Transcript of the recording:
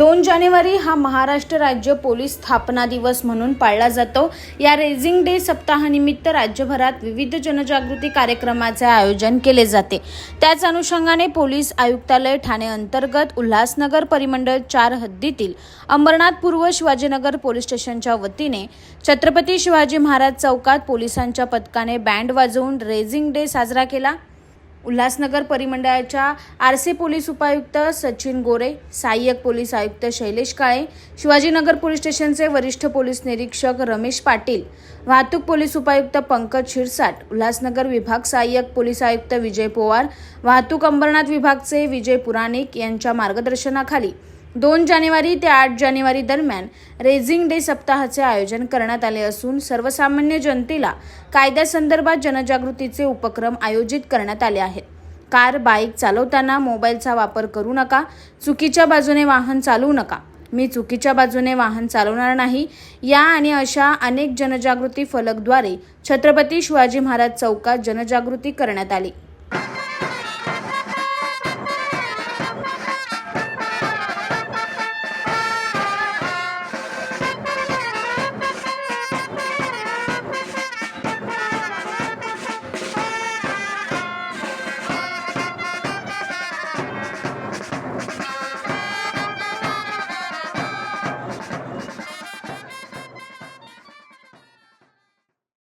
दोन जानेवारी हा महाराष्ट्र राज्य पोलीस स्थापना दिवस म्हणून पाळला जातो. या रेझिंग डे सप्ताहानिमित्त राज्यभरात विविध जनजागृती कार्यक्रमाचे आयोजन केले जाते. त्याच अनुषंगाने पोलीस आयुक्तालय ठाणे अंतर्गत उल्हासनगर परिमंडळ चार हद्दीतील अंबरनाथ पूर्व शिवाजीनगर पोलीस स्टेशनच्या वतीने छत्रपती शिवाजी महाराज चौकात पोलिसांच्या पथकाने बँड वाजवून रेझिंग डे साजरा केला. उल्हासनगर परिमंडळाच्या आरसी पोलीस उपायुक्त सचिन गोरे सहाय्यक पोलीस आयुक्त शैलेश काळे शिवाजीनगर पोलीस स्टेशनचे वरिष्ठ पोलीस निरीक्षक रमेश पाटील वाहतूक पोलीस उपायुक्त पंकज शिरसाट उल्हासनगर विभाग सहाय्यक पोलीस आयुक्त विजय पोवार वाहतूक अंबरनाथ विभागचे विजय पुराणिक यांच्या मार्गदर्शनाखाली दोन जानेवारी ते आठ जानेवारी दरम्यान रेझिंग डे सप्ताहाचे आयोजन करण्यात आले असून सर्वसामान्य जनतेला कायद्यासंदर्भात जनजागृतीचे उपक्रम आयोजित करण्यात आले आहेत. कार बाईक चालवताना मोबाईलचा वापर करू नका चुकीच्या बाजूने वाहन चालवू नका. मी चुकीच्या बाजूने वाहन चालवणार नाही. या आणि अशा अनेक जनजागृती फलकद्वारे छत्रपती शिवाजी महाराज चौकात जनजागृती करण्यात आली.